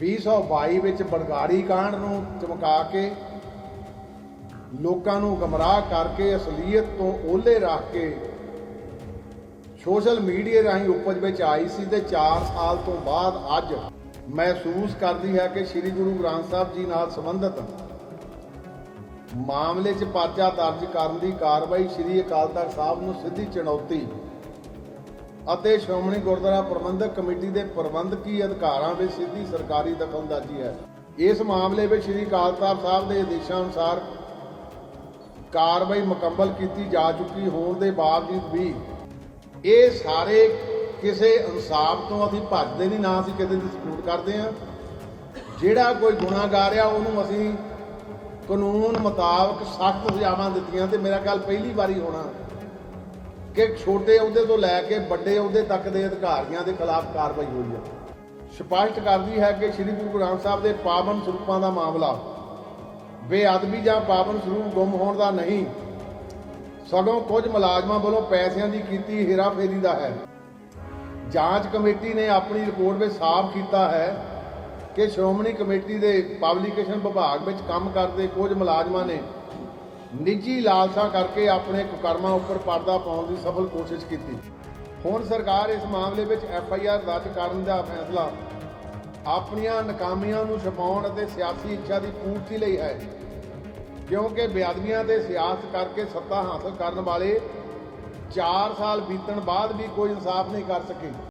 2022 ਵਿੱਚ ਬਰਗਾੜੀ ਕਾਂਡ ਨੂੰ ਚਮਕਾ ਕੇ ਲੋਕਾਂ ਨੂੰ ਗਮਰਾਹ ਕਰਕੇ ਅਸਲੀਅਤ ਤੋਂ ਓਲੇ ਰੱਖ ਕੇ ਸੋਸ਼ਲ ਮੀਡੀਆ ਰਾਹੀਂ ਉਪਜ ਵਿੱਚ ਆਈ ਸੀ ਤੇ 4 ਸਾਲ ਤੋਂ ਬਾਅਦ ਅੱਜ ਮਹਿਸੂਸ ਕਰਦੀ ਹੈ ਕਿ ਸ੍ਰੀ ਗੁਰੂ ਗ੍ਰੰਥ ਸਾਹਿਬ ਜੀ ਨਾਲ ਸੰਬੰਧਿਤ ਮਾਮਲੇ 'ਚ ਪਰਚਾ ਦਰਜ ਕਰਨ ਦੀ ਕਾਰਵਾਈ ਸ੍ਰੀ ਅਕਾਲ ਤਖਤ ਸਾਹਿਬ ਨੂੰ ਸਿੱਧੀ ਚੁਣੌਤੀ ਅਤੇ ਸ਼੍ਰੋਮਣੀ ਗੁਰਦੁਆਰਾ ਪ੍ਰਬੰਧਕ ਕਮੇਟੀ ਦੇ ਪ੍ਰਬੰਧਕੀ ਅਧਿਕਾਰਾਂ ਵਿੱਚ ਸਿੱਧੀ ਸਰਕਾਰੀ ਦਖਲਅੰਦਾਜ਼ੀ ਹੈ। ਇਸ ਮਾਮਲੇ ਵਿੱਚ ਸ੍ਰੀ ਅਕਾਲ ਤਖਤ ਸਾਹਿਬ ਦੇ ਆਦੇਸ਼ਾਂ ਅਨੁਸਾਰ ਕਾਰਵਾਈ ਮੁਕੰਮਲ ਕੀਤੀ ਜਾ ਚੁੱਕੀ ਹੋਣ ਦੇ ਬਾਵਜੂਦ ਵੀ ਇਹ ਸਾਰੇ ਕਿਸੇ ਇਨਸਾਫ ਤੋਂ ਅਸੀਂ ਭੱਜਦੇ ਨਹੀਂ, ਨਾ ਅਸੀਂ ਕਿਤੇ ਡਿਸਪਿਊਟ ਕਰਦੇ ਆ ਜਿਹੜਾ ਕੋਈ ਗੁਨਾਹਗਾਰ ਆ, ਉਹਨੂੰ ਅਸੀਂ ਕਾਨੂੰਨ ਮੁਤਾਬਕ ਸਖਤ ਸਜ਼ਾਵਾਂ ਦਿੱਤੀਆਂ ਤੇ ਮੇਰਾ ਗੱਲ ਪਹਿਲੀ ਵਾਰੀ ਹੋਣਾ। ਕਿ ਛੋਟੇ ਅਹੁਦੇ ਤੋਂ ਲੈ ਕੇ ਵੱਡੇ ਅਹੁਦੇ ਤੱਕ ਦੇ ਅਧਿਕਾਰੀਆਂ ਦੇ ਖਿਲਾਫ ਕਾਰਵਾਈ ਹੋਈ ਹੈ। ਸਪਸ਼ਟ ਕਰਦੀ ਹੈ ਕਿ ਸ੍ਰੀ ਗੁਰੂ ਗ੍ਰੰਥ ਸਾਹਿਬ ਦੇ ਪਾਵਨ ਸਰੂਪਾਂ ਦਾ ਮਾਮਲਾ ਬੇਅਦਬੀ ਜਾਂ ਪਾਵਨ ਸਰੂਪ ਗੁੰਮ ਹੋਣ ਦਾ ਨਹੀਂ, ਸਗੋਂ ਕੁਝ ਮੁਲਾਜ਼ਮਾਂ ਵੱਲੋਂ ਪੈਸਿਆਂ ਦੀ ਕੀਤੀ ਹੇਰਾਫੇਰੀ ਦਾ ਹੈ। ਜਾਂਚ ਕਮੇਟੀ ਨੇ ਆਪਣੀ ਰਿਪੋਰਟ ਵਿੱਚ ਸਾਫ਼ ਕੀਤਾ ਹੈ ਕਿ ਸ਼੍ਰੋਮਣੀ ਕਮੇਟੀ ਦੇ ਪਬਲੀਕੇਸ਼ਨ ਵਿਭਾਗ ਵਿੱਚ ਕੰਮ ਕਰਦੇ ਕੁਝ ਮੁਲਾਜ਼ਮਾਂ ਨੇ ਨਿੱਜੀ ਲਾਲਸਾ ਕਰਕੇ ਆਪਣੇ ਕੁਕਰਮਾਂ ਉੱਪਰ ਪਰਦਾ ਪਾਉਣ ਦੀ ਸਫਲ ਕੋਸ਼ਿਸ਼ ਕੀਤੀ। ਹੁਣ ਸਰਕਾਰ ਇਸ ਮਾਮਲੇ ਵਿੱਚ ਐਫ ਆਈ ਆਰ ਦਰਜ ਕਰਨ ਦਾ ਫੈਸਲਾ ਆਪਣੀਆਂ ਨਾਕਾਮੀਆਂ ਨੂੰ ਛਪਾਉਣ ਅਤੇ ਸਿਆਸੀ ਇੱਛਾ ਦੀ ਪੂਰਤੀ ਲਈ ਹੈ। ਕਿਉਂਕਿ ਬੇਅਦਬੀਆਂ ਤੇ ਸਿਆਸਤ ਕਰਕੇ ਸੱਤਾ ਹਾਸਲ ਕਰਨ ਵਾਲੇ 4 ਸਾਲ ਬੀਤਣ ਬਾਅਦ ਵੀ ਕੋਈ ਇਨਸਾਫ ਨਹੀਂ ਕਰ ਸਕੇ।